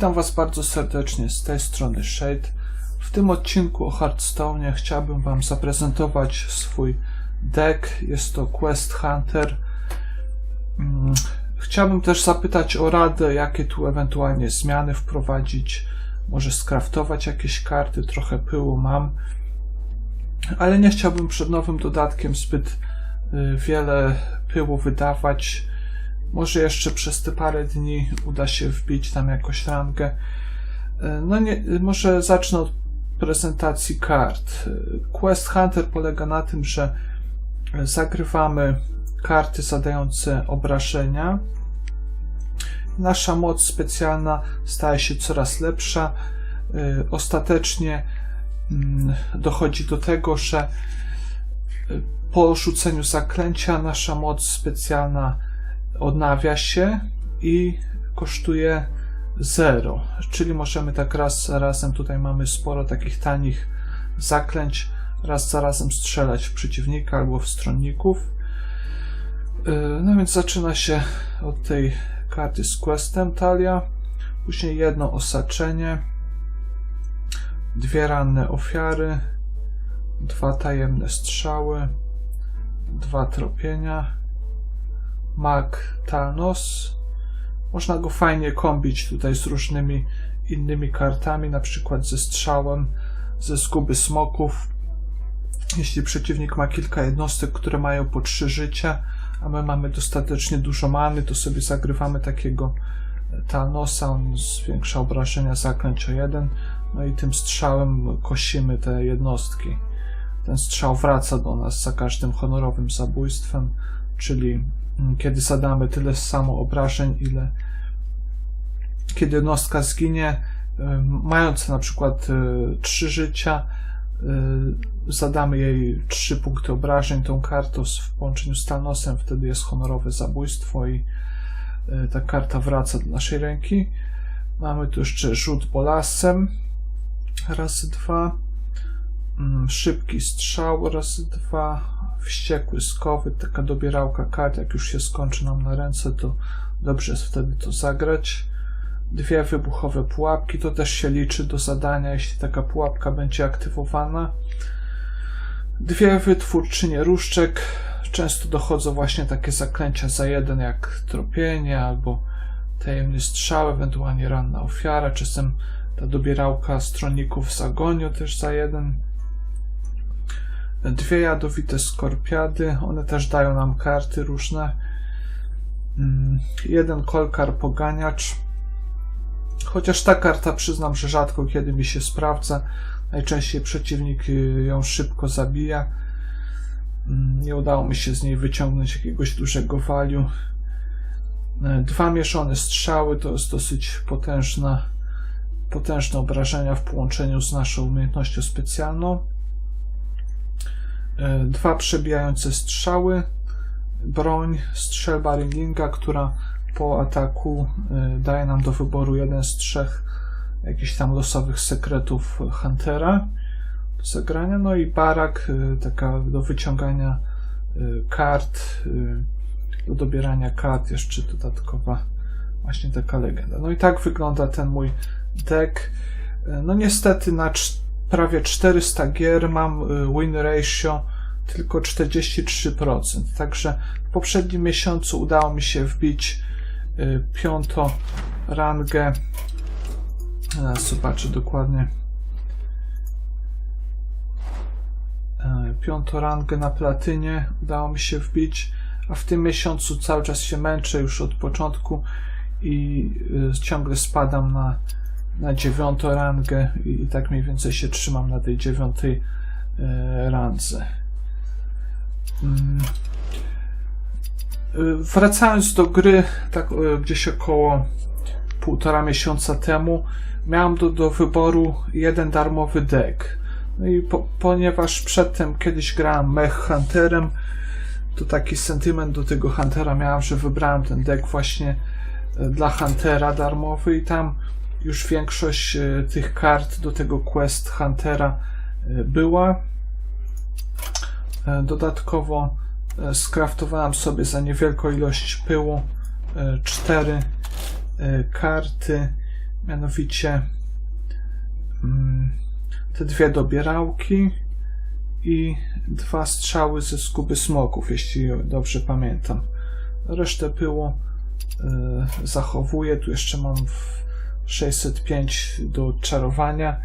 Witam Was bardzo serdecznie z tej strony Shade. W tym odcinku o Hearthstone chciałbym Wam zaprezentować swój deck. Jest to Quest Hunter. Mm, Chciałbym też zapytać o radę, jakie tu ewentualnie zmiany wprowadzić. Może skraftować jakieś karty, trochę pyłu mam. Ale nie chciałbym przed nowym dodatkiem zbyt y, wiele pyłu wydawać. Może jeszcze przez te parę dni uda się wbić tam jakoś rangę. E, No nie, może zacznę od prezentacji kart. Quest Hunter polega na tym, że zagrywamy karty zadające obrażenia. Nasza moc specjalna staje się coraz lepsza. E, Ostatecznie mm, dochodzi do tego, że e, po rzuceniu zaklęcia nasza moc specjalna odnawia się i kosztuje 0. Czyli możemy tak raz razem, tutaj mamy sporo takich tanich zaklęć, raz za razem strzelać w przeciwnika albo w stronników. Yy, No więc zaczyna się od tej karty z questem talia, później jedno osaczenie, dwie ranne ofiary, dwa tajemne strzały, dwa tropienia, Mag Talnos. Można go fajnie kombić tutaj z różnymi innymi kartami, na przykład ze strzałem, ze zguby smoków. Jeśli przeciwnik ma kilka jednostek, które mają po trzy życia, a my mamy dostatecznie dużo many, to sobie zagrywamy takiego Talnosa, on zwiększa obrażenia zaklęć o jeden, no i tym strzałem kosimy te jednostki. Ten strzał wraca do nas za każdym honorowym zabójstwem, czyli kiedy zadamy tyle samo obrażeń, ile kiedy jednostka zginie, y, mając na przykład y, trzy życia, y, zadamy jej trzy punkty obrażeń. Tą kartą w połączeniu z Thanosem, wtedy jest honorowe zabójstwo i ta karta wraca do naszej ręki. Mamy tu jeszcze rzut bolasem, razy dwa, Mm, szybki strzał, razy dwa, wściekły skowy, taka dobierałka kart, jak już się skończy nam na ręce, to dobrze jest wtedy to zagrać. Dwie wybuchowe pułapki, to też się liczy do zadania, jeśli taka pułapka będzie aktywowana. Dwie wytwórczynie różdżek, często dochodzą właśnie takie zaklęcia za jeden, jak tropienie albo tajemny strzał, ewentualnie ranna ofiara, czasem ta dobierałka stronników w zagoniu też za jeden. Dwie jadowite skorpiady, one też dają nam karty różne. Mm, Jeden kolkar poganiacz. Chociaż ta karta przyznam, że rzadko kiedy mi się sprawdza. Najczęściej przeciwnik ją szybko zabija. Mm, Nie udało mi się z niej wyciągnąć jakiegoś dużego value. E, Dwa mieszane strzały to jest dosyć potężna, potężne obrażenia w połączeniu z naszą umiejętnością specjalną. E, Dwa przebijające strzały, broń, strzelba ringinga, która po ataku e, daje nam do wyboru jeden z trzech jakichś tam losowych sekretów Huntera do zagrania. No i barak, e, taka do wyciągania kart, do dobierania kart, jeszcze dodatkowa właśnie taka legenda. No i tak wygląda ten mój deck. No niestety na prawie 400 gier mam e, win ratio tylko 43%. Także w poprzednim miesiącu udało mi się wbić y, piątą rangę. Zaraz zobaczę dokładnie. Piątą rangę na platynie udało mi się wbić, a w tym miesiącu cały czas się męczę już od początku i y, ciągle spadam na, na dziewiątą rangę i, tak mniej więcej się trzymam na tej dziewiątej e, randze. Mm. Y, Wracając do gry, tak y, gdzieś około półtora miesiąca temu, miałem do, do wyboru jeden darmowy deck. No i po, ponieważ przedtem kiedyś grałem Mech Hunterem, to taki sentyment do tego Huntera miałem, że wybrałem ten deck właśnie dla Huntera darmowy i tam już większość y, tych kart do tego Quest Huntera y, była. E, Dodatkowo e, skraftowałem sobie za niewielką ilość pyłu e, cztery e, karty Mianowicie mm, te dwie dobierałki i dwa strzały ze skuby smoków, jeśli dobrze pamiętam. Resztę pyłu zachowuję. Tu jeszcze mam w 605 do czarowania,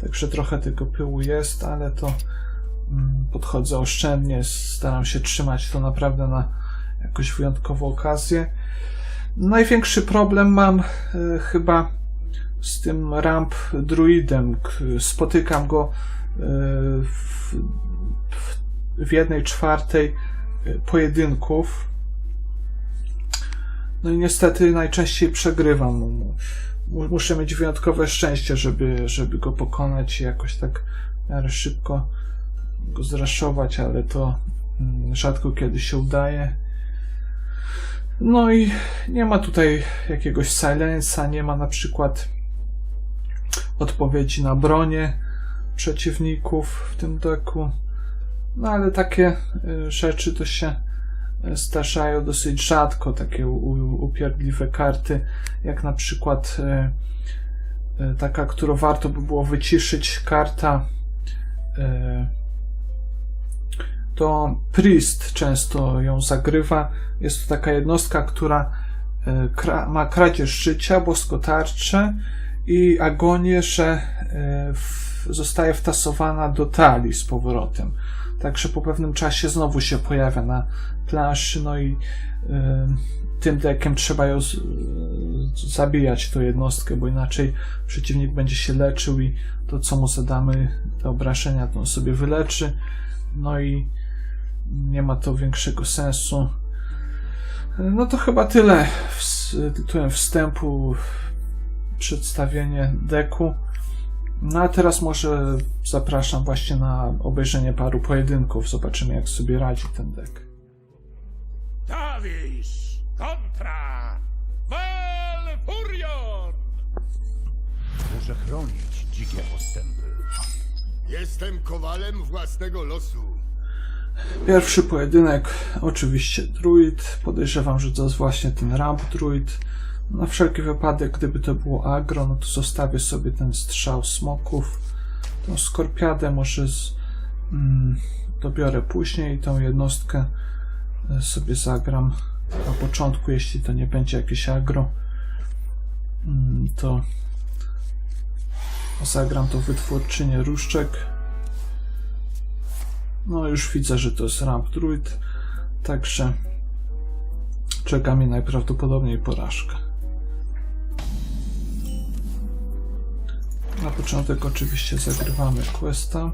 także trochę tego pyłu jest, ale to mm, podchodzę oszczędnie. Staram się trzymać to naprawdę na jakąś wyjątkową okazję. Największy problem mam y, chyba z tym ramp druidem. Spotykam go y, w, w, jednej czwartej y, pojedynków. No i niestety najczęściej przegrywam. Mu- Muszę mieć wyjątkowe szczęście, żeby, żeby go pokonać i jakoś tak w miarę szybko go zraszować, ale to mm, rzadko kiedy się udaje. No i nie ma tutaj jakiegoś silensa, nie ma na przykład odpowiedzi na bronię przeciwników w tym deku. No ale takie y, rzeczy to się zdarzają dosyć rzadko, takie upierdliwe karty, jak na przykład y, y, taka, którą warto by było wyciszyć, karta y, to Priest często ją zagrywa. Jest to taka jednostka, która e, ma kradzież życia, boskotarcze i agonię, że e, zostaje wtasowana do talii z powrotem. Także po pewnym czasie znowu się pojawia na planszy, no i e, tym dekiem trzeba ją z, zabijać, tą jednostkę, bo inaczej przeciwnik będzie się leczył i to, co mu zadamy, te obrażenia, to on sobie wyleczy. No i nie ma to większego sensu. No to chyba tyle w- tytułem wstępu, przedstawienie deku. No a teraz może zapraszam właśnie na obejrzenie paru pojedynków. Zobaczymy jak sobie radzi ten dek. Davis kontra Val Furion! Muszę chronić dzikie postępy. Jestem kowalem własnego losu. Pierwszy pojedynek, oczywiście druid. Podejrzewam, że to jest właśnie ten ramp druid. Na wszelki wypadek, gdyby to było agro, no to zostawię sobie ten strzał smoków. Tą skorpiadę może z, mm, dobiorę później i tą jednostkę e, sobie zagram na początku, jeśli to nie będzie jakieś agro. Mm, to zagram to wytwórczynię różdżek. No już widzę, że to jest ramp druid, także czeka mnie najprawdopodobniej porażka. Na początek oczywiście zagrywamy questa.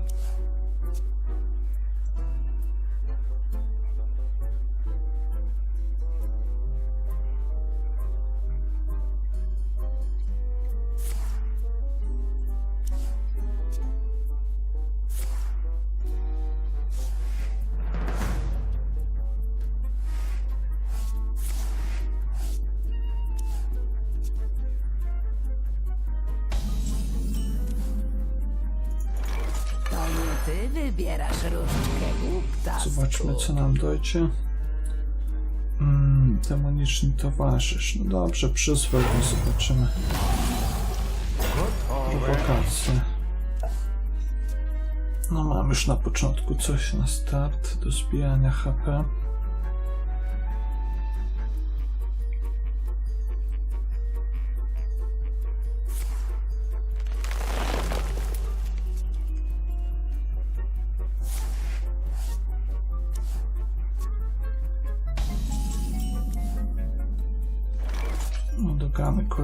Zobaczmy, co nam dojdzie. Mm, demoniczny towarzysz. No dobrze, przyzwę go, zobaczymy. Prowokacje. No mam już na początku coś na start do zbijania HP.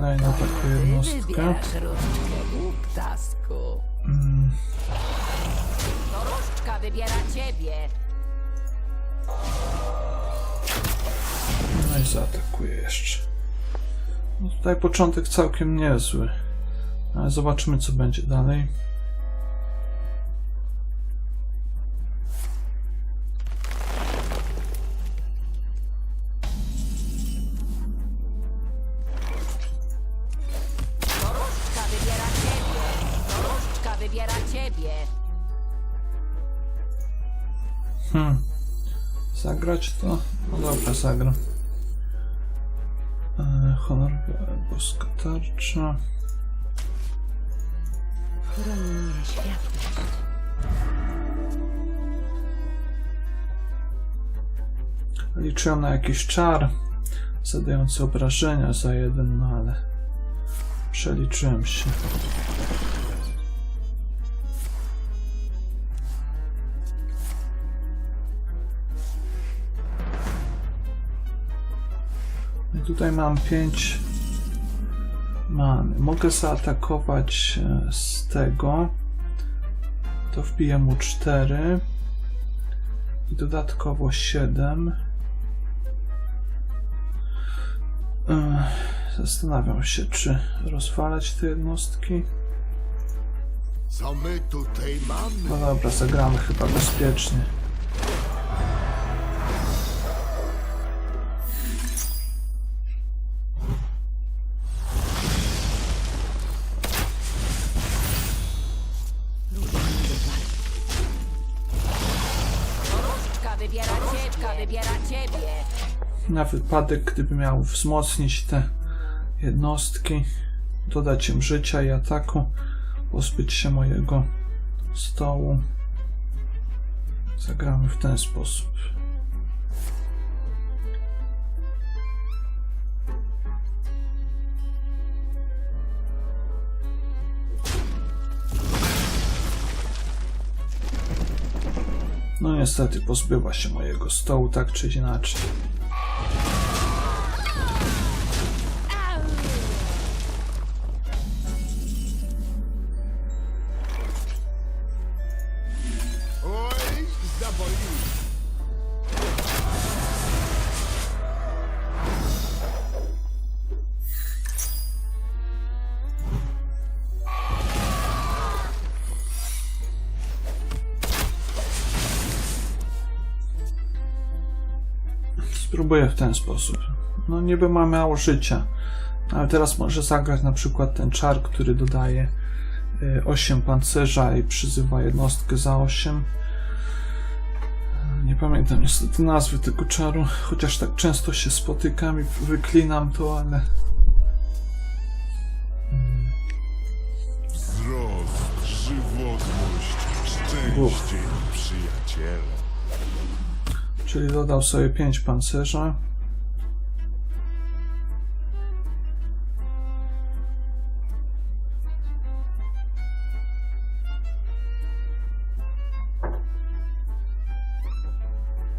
Wybierasz różdżkę, głuptasku. Mm, To różdżka wybiera ciebie. No i zaatakuje jeszcze. No tutaj początek całkiem niezły. Ale zobaczymy co będzie dalej. Zagrać to? No dobra, zagram. E, honor boska tarcza. Liczyłem na jakiś czar zadający obrażenia za jeden, no ale przeliczyłem się. Tutaj mam 5 many. Mogę zaatakować e, z tego. To wbiję mu 4 i dodatkowo 7. Ech, Zastanawiam się, czy rozwalać te jednostki. Co my tutaj mamy? No dobra, zagramy chyba bezpiecznie. Na wypadek, gdyby miał wzmocnić te jednostki, dodać im życia i ataku, pozbyć się mojego stołu. Zagramy w ten sposób. No niestety pozbywa się mojego stołu, tak czy inaczej. Spróbuję w ten sposób. No niby ma mało życia, ale teraz może zagrać na przykład ten czar, który dodaje y, 8 pancerza i przyzywa jednostkę za 8. Nie pamiętam niestety nazwy tego czaru, chociaż tak często się spotykam i wyklinam to, ale Wzrost, żywotność, szczęście i przyjaciele. Czyli dodał sobie 5 pancerza.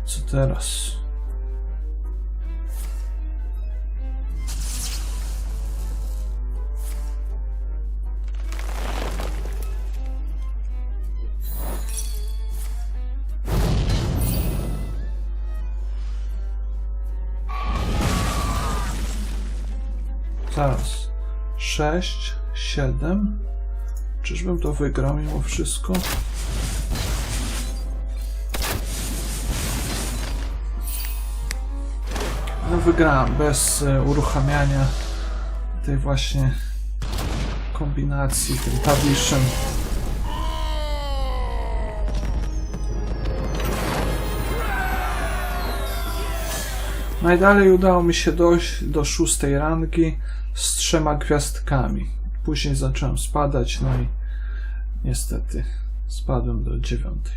Co teraz? Zaraz. 6, 7. Czyżbym to wygrał mimo wszystko? No wygrałem bez e, uruchamiania tej właśnie kombinacji tym klawiszem. Najdalej udało mi się dojść do szóstej rangi z trzema gwiazdkami. Później zacząłem spadać, no i niestety spadłem do dziewiątej.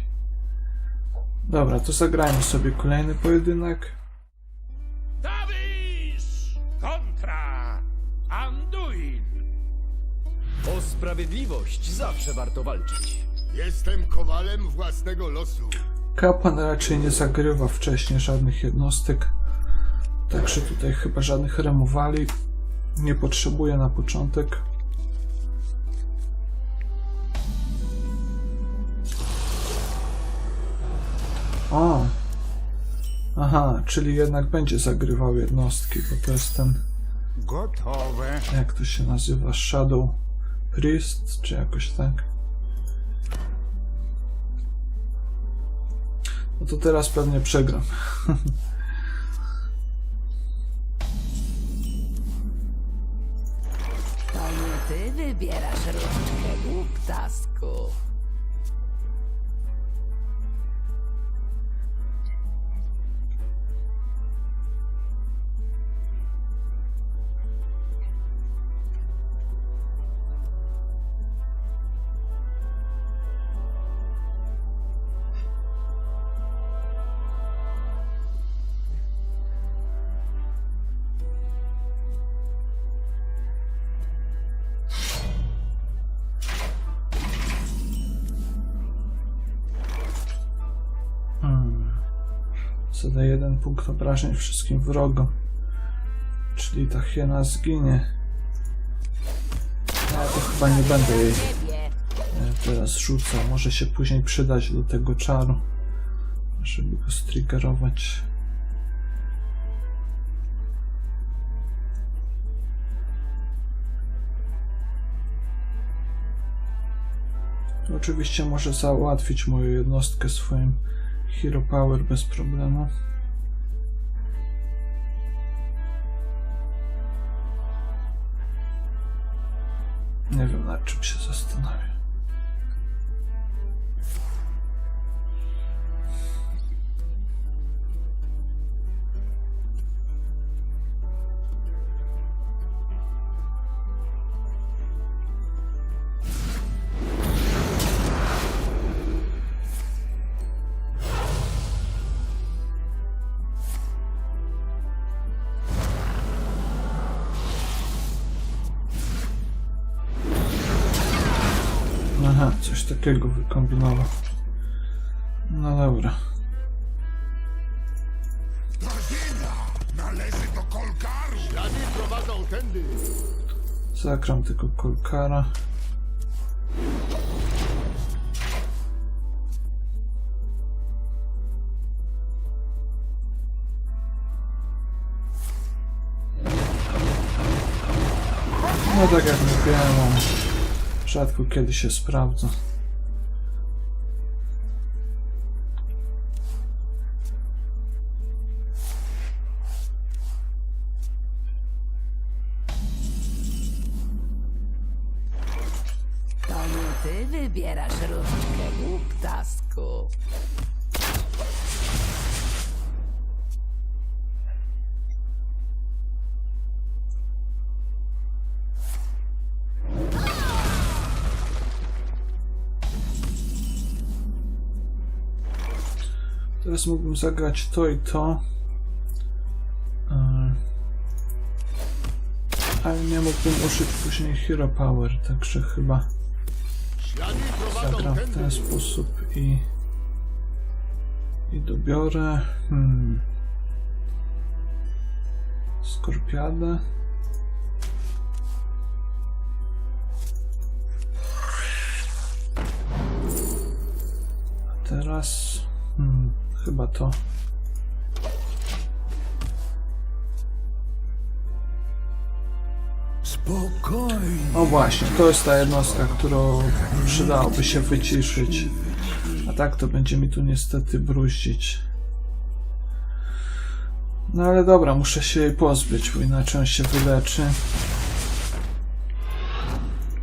Dobra, to zagrajmy sobie kolejny pojedynek. Tavish kontra Anduin. O sprawiedliwość zawsze warto walczyć. Jestem kowalem własnego losu. Kapłan raczej nie zagrywa wcześniej żadnych jednostek, także tutaj chyba żadnych remowali nie potrzebuje na początek. O! Aha, czyli jednak będzie zagrywał jednostki, bo to jest ten, Gotowe. jak to się nazywa, Shadow Priest, czy jakoś tak. No to teraz pewnie przegram. wybierasz różdżkę, głuptasku. Zadaje jeden punkt obrażeń wszystkim wrogom. Czyli ta hiena zginie. Ja to chyba nie będę jej e, teraz rzucał. Może się później przydać do tego czaru, żeby go striggerować. Oczywiście może załatwić moją jednostkę swoim Hero Power bez problemu. Nie wiem nad czym się zastanawiam. Takiego wykombinował. No dobra. Zakram tego kolkara. No tak jak mówiłem, rzadko kiedy się sprawdza. Głuptasku. Teraz mógłbym zagrać to i to. Yy. Ale nie mógłbym użyć później Hero Power, także chyba zagram w ten sposób i i dobiorę hmm, Skorpiadę. A teraz hmm, chyba to. O właśnie, to jest ta jednostka, którą przydałoby się wyciszyć. A tak to będzie mi tu niestety bruździć. No ale dobra, muszę się jej pozbyć, bo inaczej on się wyleczy.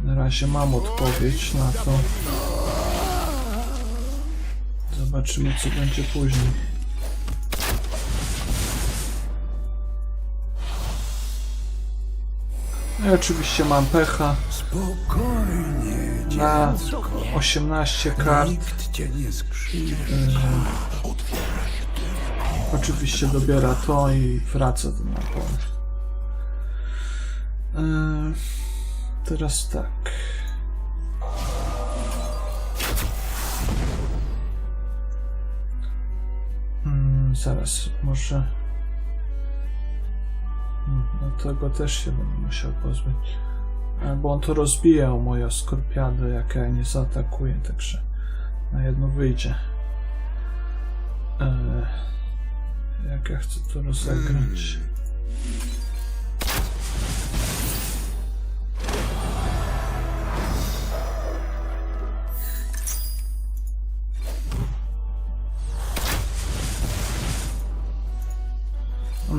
Na razie mam odpowiedź na to. Zobaczymy co będzie później. I oczywiście mam pecha. Spokojnie. Na 18 kart. Skrzywdzi. Oczywiście dobiera to i wraca to na pole. Eee, teraz tak. Mm, zaraz, może. Hmm, No tego też się będę musiał pozbyć. E, Bo on to rozbija o moją skorpiadę, jak ja nie zaatakuję, także na jedno wyjdzie. Eee, jak ja chcę to rozegrać.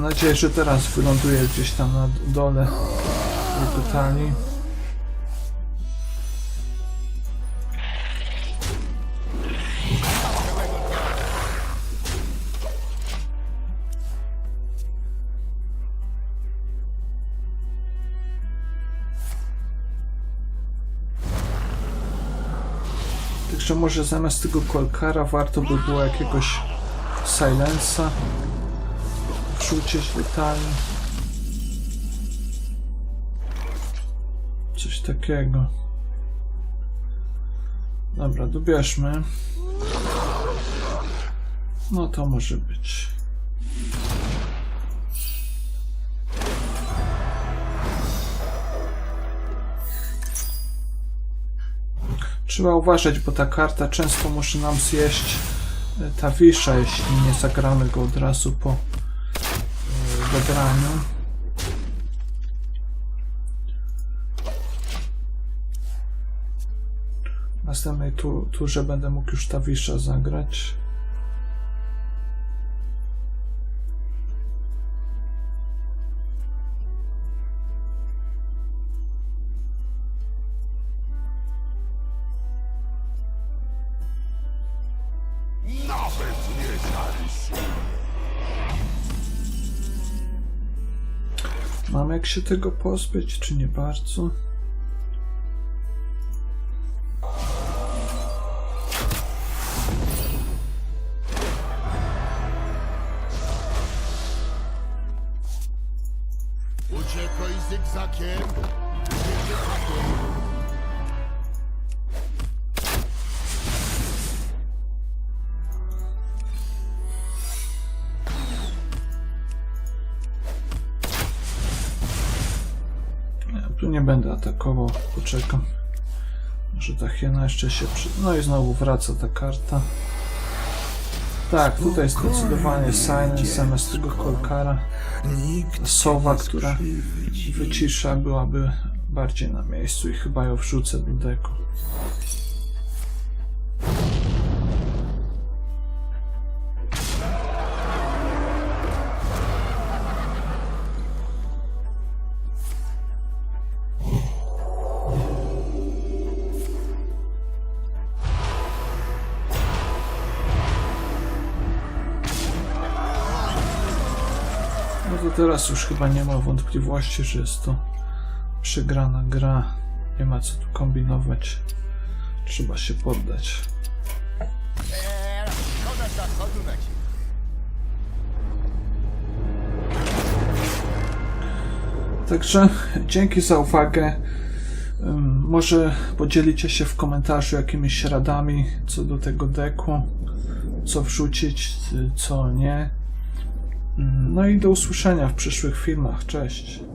Mam nadzieję, że teraz wyląduję gdzieś tam na dole tej. Także może zamiast tego kolkara warto by było jakiegoś silensa rzucie źródłami. Coś takiego. Dobra, dobierzmy. No to może być. Trzeba uważać, bo ta karta często może nam zjeść e, ta wisza, jeśli nie zagramy go od razu po wygraniu. W następnej tu, turze będę mógł już ta wisza zagrać. Mam jak się tego pozbyć, czy nie bardzo? Tu nie będę atakował, poczekam. Może ta hiena jeszcze się przy... No i znowu wraca ta karta. Tak, tutaj zdecydowanie Silence zamiast tego Kolkara. Sowa, która wycisza byłaby bardziej na miejscu i chyba ją wrzucę do deku. No to teraz już chyba nie ma wątpliwości, że jest to przegrana gra. Nie ma co tu kombinować. Trzeba się poddać. Także dzięki za uwagę. Może podzielicie się w komentarzu jakimiś radami co do tego deku, co wrzucić, y, co nie. No i do usłyszenia w przyszłych filmach. Cześć.